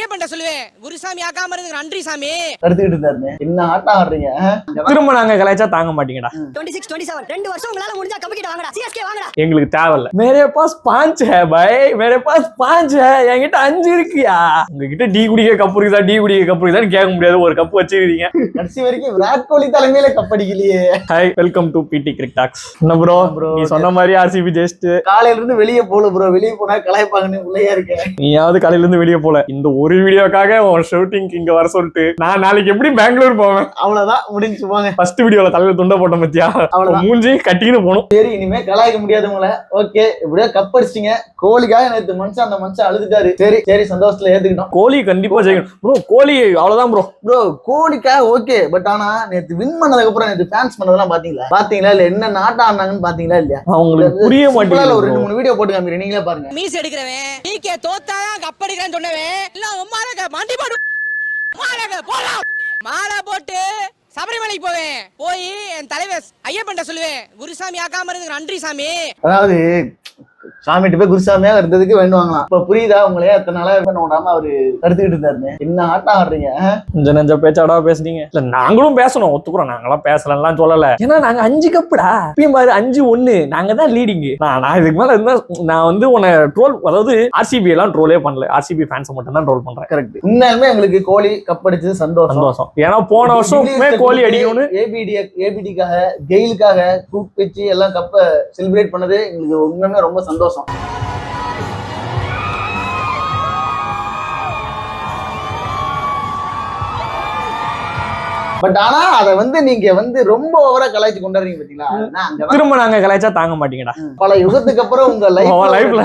ஐயப்பன்ட்ட சொல்லுவேன் குருசாமி ஆக்காம இருந்து நன்றி சாமி. எடுத்துக்கிட்டு இருந்தாருன்னு என்ன ஆட்டம் ஆடுறீங்க? ஆ? திரும்ப நாங்க கலாய்ச்சா தாங்க மாட்டீங்கடா. டுவெண்ட்டி சிக்ஸ் டுவெண்ட்டி செவன் ரெண்டு வருஷம் உங்களால முடிஞ்சா கிட்ட வாங்கடா. சிஎஸ்கே வாங்கடா. எங்களுக்கு தேவையில்ல. மேரே பாஸ் பாஞ்ச் ஹே பாய். மேரே பாஸ் பாஞ்ச் ஹே. என்கிட்ட அஞ்சு இருக்குயா? உங்ககிட்ட டீ குடிக்க கப்பு இருக்குதா? டீ குடிக்க கப்பு இருக்குதான்னு கேட்க முடியாது. ஒரு கப்பு வச்சிருக்கீங்க. கடைசி வரைக்கும் விராட் கோலி தலைமையில கப்படிக்கலையே ஹாய் வெல்கம் டு பிடி கிரிக் டாக்ஸ் என்ன ப்ரோ. நீ சொன்ன மாதிரி ஆர்சிபி ஜெஸ்ட் காலையில இருந்து வெளியே போல ப்ரோ வெளியே போனா கலாய்ப்பாங்கன்னு உள்ளேயா இருக்கேன். நீயாவது காலையில இருந்து வெளியே போல. இந்த ஒரு வீடியோக்காக உன் ஷூட்டிங் இங்க வர சொல்லிட்டு நான் நாளைக்கு எப்படி பெங்களூர் போவேன்? அவ்வளவுதான் முடிஞ்சு போங்க. ஃபர்ஸ்ட் வீடியோல தலையில துண்ட போட்ட மத்தியா அவ்வளவுதான். மூஞ்சி கட்டிக்கிட்டு போகணும். சரி இனிமே கலாய்க்க முடியாதவங்கள ஓகே இப்படியே கப் அடிச்சிட்டீங்க. கோலிக்காக நேத்து மனுஷன் அந்த மனுஷன் அழுதுட்டாரு. சரி சரி சந்தோஷத்துல ஏத்துக்கிட்டோம். கோலி கண்டிப்பா ஜெயிக்கணும். ப்ரோ கோலி அவ்வளவுதான் ப்ரோ ப்ரோ கோலிக்காக ஓகே பட் ஆனா நேத்து வின் பண்ணதுக்கு அப்புறம் நேத்து ஃபேன்ஸ் பண்ணதெல்லாம் பாத்தீங்களா? பாத்தீங்களா இல்ல என்ன நாட்டம் ஆடினாங்கன்னு பாத்தீங்களா இல்லையா? அவங்களுக்கு புரிய சிம்பிளா ஒரு ரெண்டு மாட்டேங்குது மூணு வீடியோ போட்டு காமிக்கிறேன் நீங்களே பாருங்க. மீஸ் எடுக்கிறவன் நீக்கே தோத்தாதான் கப்படிக்கிறேன்னு சொன்னவன். எல்லாம் உம்மாலக மண்டி போடு. மாலக போலாம் மாலை போட்டு சபரிமலைக்கு போவேன். போய் என் தலைவர் ஐயப்பன்ட்ட சொல்லுவேன். குருசாமி ஆக்காம இருந்து நன்றி சாமி. அதாவது சாமிகிட்ட போய் குருசாமியா இருந்ததுக்கு வேண்டுவாங்களாம். இப்ப புரியுதா உங்களையே எத்தனை நாளா பண்ண விடாம அவரு தடுத்துக்கிட்டு இருந்தாருன்னு. என்ன ஆட்டம் ஆடுறீங்க? ஆ? கொஞ்ச நெஞ்ச பேச்சாடா பேசுனீங்க. இல்ல நாங்களும் பேசணும். ஒத்துக்குறோம். நாங்களாம் பேசலாம் சொல்லல. ஏன்னா நாங்க அஞ்சு கப்புடா. இப்பயும் பாரு அஞ்சு ஒண்ணு. நாங்க தான் லீடிங் நான் நான் இதுக்கு மேல இருந்தா நான் வந்து உன்னை ட்ரோல் அதாவது ஆர்சிபி எல்லாம் ட்ரோலே பண்ணல. ஆர்சிபி ஃபேன்ஸ் மட்டும் தான் ட்ரோல் பண்றேன். கரெக்ட் உண்மையாலுமே எங்களுக்கு கோலி கப் அடிச்சது சந்தோஷம். சந்தோஷம். ஏன்னா போன வருஷமே கோலி அடிக்கணும்னு. ஏபிடி ஏபிடிக்காக கெயிலுக்காக கூப் வச்சு எல்லாம் கப்ப செலிப்ரேட் பண்ணது எங்களுக்கு உண்மையுமே ரொம்ப சந்தோஷம் பட் ஆனா அத வந்து நீங்க வந்து ரொம்ப ஓவரா கலாய்ச்சி கொண்டாடுறீங்க பாத்தீங்களா? திரும்ப நாங்க கலாய்ச்சா தாங்க மாட்டீங்கடா. பல யுகத்துக்கு அப்புறம் உங்க லைஃப்ல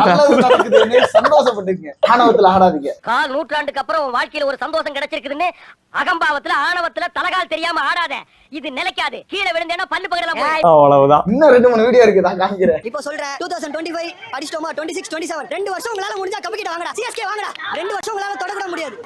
சந்தோஷப்பட்டுங்க. ஆணவத்துல ஆடாதீங்க. கால் நூற்றாண்டுக்கு அப்புறம் உன் வாழ்க்கையில ஒரு சந்தோஷம் கிடைச்சிருக்குதுன்னு அகம்பாவத்துல ஆணவத்துல தலகால் தெரியாம ஆடாத. இது நிலைக்காது. கீழே விழுந்தேன்னா பல்லு பகடலாம் அவ்வளவுதான். இன்னும் ரெண்டு மூணு வீடியோ இருக்கு நான் காமிக்கிறேன். இப்போ சொல்றேன். டூ தௌசண்ட் டுவெண்ட்டி ஃபைவ் அடிச்சிட்டோமா? டுவெண்ட்டி சிக்ஸ் டுவெண்ட்டி செவன் ரெண்டு வருஷம் உங்களால முடிஞ்சா கிட்ட வாங்கடா. சிஎஸ்கே வாங்கடா. ரெண்டு வருஷம் உங்களால தொடக்கூட முடியாது.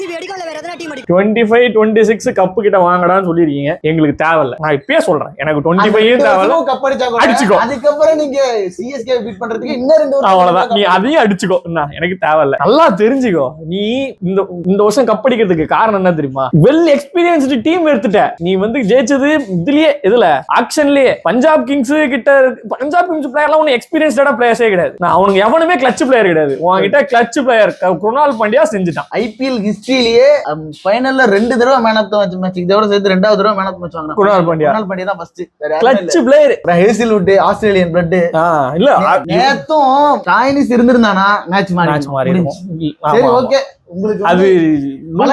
ஆர்சிபி அடிக்கும் இல்ல வேற எதனா டீம் அடிக்கும் twenty five twenty six cup கிட்ட வாங்கடான்னு சொல்லிருக்கீங்க எங்களுக்கு தேவையில்ல. நான் இப்பயே சொல்றேன். எனக்கு டுவெண்ட்டி ஃபைவ் தேவையில்ல. கப் அடிச்சா கூட அடிச்சுக்கோ. அதுக்கப்புறம் நீங்க சிஎஸ்கே பீட் பண்றதுக்கு இன்னும் ரெண்டு வருஷம் அவ்வளவுதான். நீ அதையும் அடிச்சுக்கோ. என்ன எனக்கு தேவையில்ல. நல்லா தெரிஞ்சுக்கோ. நீ இந்த இந்த வருஷம் கப் அடிக்கிறதுக்கு காரணம் என்ன தெரியுமா? வெல் எக்ஸ்பீரியன்ஸ்டு டீம் எடுத்துட்ட. நீ வந்து ஜெயிச்சது இதுலயே இதுல ஆக்ஷன்லயே பஞ்சாப் கிங்ஸ் கிட்ட பஞ்சாப் கிங்ஸ் பிளேயர்லாம் ஒன்னும் எக்ஸ்பீரியன்ஸ்டா பிளேயர்ஸே கிடையாது. நான் அவனுக்கு எவனுமே கிளச் பிளேயர் கிடையாது. உன்கிட்ட கிளச் பிளேயர் குருணால் பாண்டியா செஞ்சுட்டான். ஐபிஎல் ஹிஸ்டரியிலேயே ஃபைனல்ல ரெண்டு தடவை man of the match match இதோட சேர்த்து ரெண்டாவது தடவை மேன் ஆஃப் மேட்ச் வாங்கினாங்க குணால் பாண்டியா. குணால் பாண்டியா தான் ஃபர்ஸ்ட் இல்ல. பிளேயர் அப்புறம் ஹேசில்வுட் ஆஸ்திரேலியன் பிளட் இல்ல நேத்தும் சாய்னிஸ் இருந்திருந்தானா? மேட்ச் மாறி மேட்ச் மாறி சரி. ஓகே உங்களுக்கு அது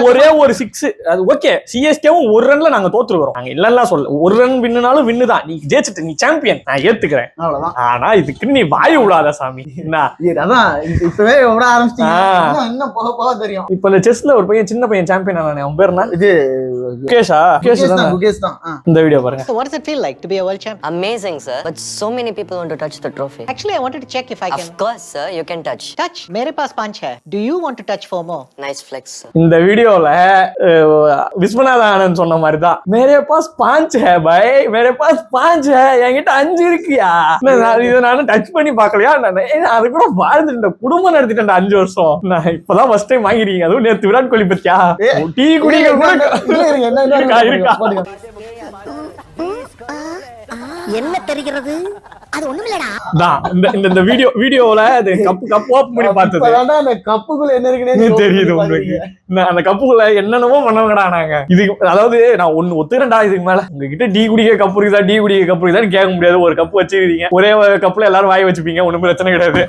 ஒரே ஒரு சிக்ஸ் அது ஓகே சிஎஸ்கேவும் ஒரு ரன்ல நாங்க தோத்துருக்கிறோம். நாங்க இல்லலாம் சொல்ல ஒரு ரன் வின்னுனாலும் வின்னு தான். நீ ஜெயிச்சிட்ட நீ சாம்பியன் நான் ஏத்துக்கிறேன். அவ்வளவுதான். ஆனா இதுக்கு நீ வாய் விடாத சாமி. அதான் இப்ப- இப்பவே விட ஆரம்பிச்சிட்டீங்க. இன்னும் போக போக தெரியும். இப்ப இந்த செஸ்ல ஒரு பையன் சின்ன பையன் சாம்பியன் ஆனானே அவன் பேர் இது முகேஷா முகேஷ் தான் முகேஷ் தான் இந்த வீடியோ பாருங்க so what does it feel like to be a world champ amazing sir but so many people want to touch the trophy actually i wanted to check if i can of course sir you can touch touch mere paas panch hai do you want to touch four more nice flex sir இந்த வீடியோல விஸ்வநாத ஆனந்த் சொன்ன மாதிரி தான் மேரே பாஸ் பாஞ்ச் ஹே பாய் மேரே பாஸ் பாஞ்ச் ஹே என்கிட்ட அஞ்சு இருக்கியா இது நானும் டச் பண்ணி பார்க்கலையா நான் அது கூட வாழ்ந்துட்டேன் குடும்பம் நடத்திட்டேன் அஞ்சு வருஷம் நான் இப்பதான் ஃபர்ஸ்ட் டைம் வாங்கிருக்கீங்க அதுவும் நேற்று விராட் கோலி பத்தியா டீ குடிக்க கூட என்ன. போடுங்க. என்ன தெரிகிறது? அது ஒண்ணுமில்லடா. இந்த இந்த வீடியோ வீடியோல அது கப்பு கப் ஓப்பன் பண்ணி பார்த்தது. அந்த கப்புக்குள்ள என்ன இருக்குன்னே எனக்கு தெரியுது உங்களுக்கு. அந்த கப்புக்குள்ள என்னென்னமோ பண்ணவங்கடா நாங்க. இதுக்கு அதாவது நான் ஒண்ணு ஒத்துக்கிறேன்டா இதுக்கு மேல. உங்ககிட்ட டீ குடிக்க கப்பு இருக்குதா டீ குடிக்க கப்பு இருக்குதான்னு கேட்க முடியாது. ஒரு கப்பு வச்சிருக்கீங்க. ஒரே கப்புல எல்லாரும் வாய் வச்சுப்பீங்க. ஒண்ணும் பிரச்சனை கிடையாது.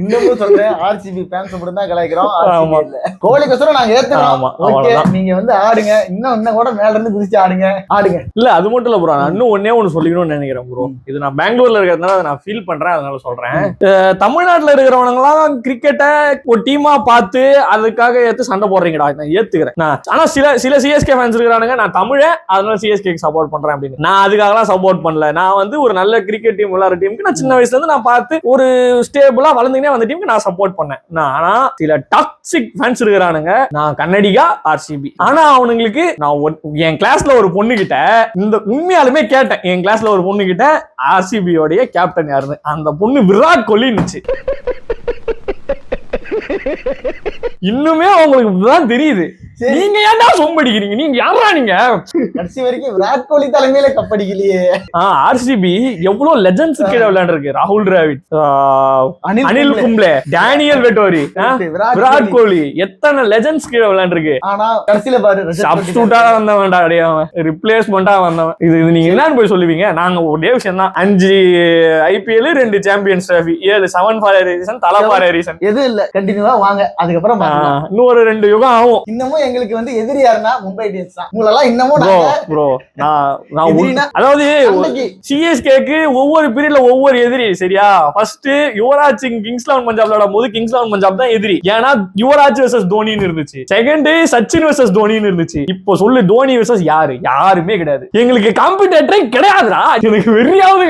இன்னமும் சொல்றேன் ஆர்சிபி ஃபேன்ஸ் மட்டும் தான் கலாய்க்கிறோம். கோலிக்கோசரம் நாங்க ஏத்துறோம். ஓகே. நீங்க வந்து ஆடுங்க. இன்னும் இன்னும் கூட மேல இருந்து குதிச்சு ஆடுங்க. ஆடுங்க. இல்ல அது மட்டும் இல்ல ப்ரோ நான் இன்னும் ஒன்னே ஒண்ணு சொல்லிக்கணும்னு நினைக்கிறேன் ப்ரோ இது நான் பெங்களூர்ல இருக்கிறதுனால அதை நான் ஃபீல் பண்றேன் அதனால சொல்றேன். தமிழ்நாட்டுல இருக்கிறவனுங்க எல்லாம் கிரிக்கெட்டை ஒரு டீமா பார்த்து அதுக்காக ஏத்து சண்டை போடுறீங்கடா. நான் ஏத்துக்கிறேன். நான் ஆனா சில சில சிஎஸ்கே ஃபேன்ஸ் இருக்கிறானுங்க நான் தமிழன் அதனால சிஎஸ்கே சப்போர்ட் பண்றேன் அப்படின்னு. நான் அதுக்காகலாம் சப்போர்ட் பண்ணல. நான் வந்து ஒரு நல்ல கிரிக்கெட் டீம் விளையாடுற டீமுக்கு நான் சின்ன வயசுல இருந்து நான் பார்த்து ஒரு ஸ்டேபிளா வளர்ந்துனே வந்த டீமுக்கு நான் சப்போர்ட் பண்ணேன். நான் ஆனா சில டாக்ஸிக் ஃபேன்ஸ் இருக்கிறானுங்க. நான் கன்னடிகா ஆர்சிபி ஆனா அவனுங்களுக்கு நான் ஒன்- என் கிளாஸ்ல ஒரு பொண்ணு கிட்ட இந்த உண்மையாலுமே கேட்டேன். என் கிளாஸ்ல ஒரு பொண்ணு கிட்ட ஆர்சிபியோடைய கேப்டன் யாருன்னு. அந்த பொண்ணு விராட் கோலி நிச்சு இன்னுமே அவங்களுக்கு தான் தெரியுது. நீங்க ஏன்டா சொம்படிக்கிறீங்க நீங்க யாரா நீங்க? கடைசி வரைக்கும் விராட் கோலி தலைமையில கப்படிக்கலையே ஆர்சிபி எவ்வளவு லெஜண்ட்ஸ் கீழே விளையாண்டுருக்கு. ராகுல் Dravid Anil Anil Kumble. Daniel Vettori Virat Kohli. எத்தனை லெஜண்ட்ஸ் கீழே விளையாண்டுருக்கு. ஆனா கடைசியில பாரு சப்ஸ்டியூட்டா வந்தவன்டா அடைய அவன். ரிப்ளேஸ்மெண்டா வந்தவன். இது இது நீங்க என்னன்னு போய் சொல்லுவீங்க? நாங்க ஒரே விஷயம் தான் அஞ்சு ஐபிஎல் ரெண்டு சாம்பியன்ஸ் டிராஃபி ஏழு seven for reason Thala for reason எதுவும் இல்ல. கண்டினியூவா வாங்க. அதுக்கப்புறம். இன்னும் ஒரு ரெண்டு யுகம் ஆகும். இன்னமும் எங்களுக்கு வந்து எதிரி யாருன்னா மும்பை இந்தியன்ஸ் தான். உங்களெல்லாம் இன்னமும் ப்ரோ நான் நான்? அதாவது சிஎஸ்கேக்கு ஒவ்வொரு பீரியட்ல ஒவ்வொரு எதிரி சரியா? First Yuvraj Singh Kings Eleven Punjab விளையாடும் போது கிங்ஸ் லெவன் பஞ்சாப் தான் எதிரி. ஏன்னா யுவராஜ் வெர்சஸ் தோனின்னு இருந்துச்சு. செகண்ட் சச்சின் வெர்சஸ் தோனின்னு இருந்துச்சு. இப்போ சொல்லு தோனி வெர்சஸ் யாரு? யாருமே கிடையாது. எங்களுக்கு காம்படிட்டரே கிடையாதுடா. எனக்கு வெறியாவது.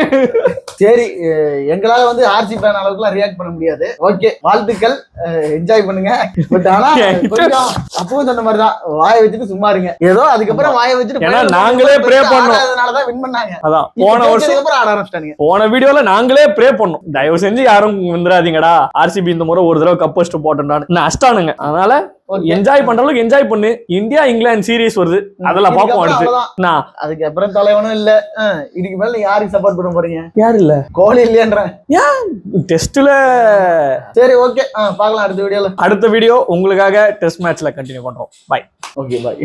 சரி எங்களால வந்து ஆர்சி ஃபேன் அளவுக்குலாம் ரியாக்ட் பண்ண முடியாது. ஓகே வாழ்த்துக்கள். என்ஜாய் பண்ணுங்க. பட் ஆனா அப்பவும் சொன்ன மாதிரி தான் வாயை வச்சுட்டு சும்மா இருங்க. ஏதோ அதுக்கப்புறம் வாயை வச்சுட்டு நாங்களே pray பண்ணோம். ஆடாதனாலதான் வின் பண்ணாங்க. அதான். போன வருஷம் ஆட ஆரம்பிச்சிட்டாங்க போன வீடியோல நாங்களே ப்ரே பண்ணோம். தயவு செஞ்சு யாரும் வந்துடாதீங்கடா ஆர்சிபி இந்த முறை ஒரு தடவை கப் ஃபர்ஸ்ட் போட்டோம்டான்னு அஷ்டானுங்க அதனால. என்ஜாய் பண்ற அளவுக்கு என்ஜாய் பண்ணு. இந்தியா இங்கிலாந்து சீரிஸ் வருது. அதெல்லாம் இதுக்கப்புறம் அடுத்து. நான். அதுக்கப்புறம் தலைவனும் இல்ல. இதுக்கு மேல யாருக்கு சப்போர்ட் பண்ண போறீங்க? யார் இல்ல? கோலி இல்லையன்றேன். டெஸ்ட்ல சரி ஓகே பார்க்கலாம் அடுத்த வீடியோல அடுத்த வீடியோ உங்களுக்காக டெஸ்ட் மேட்ச்ல கண்டினியூ பண்றோம். By okay bye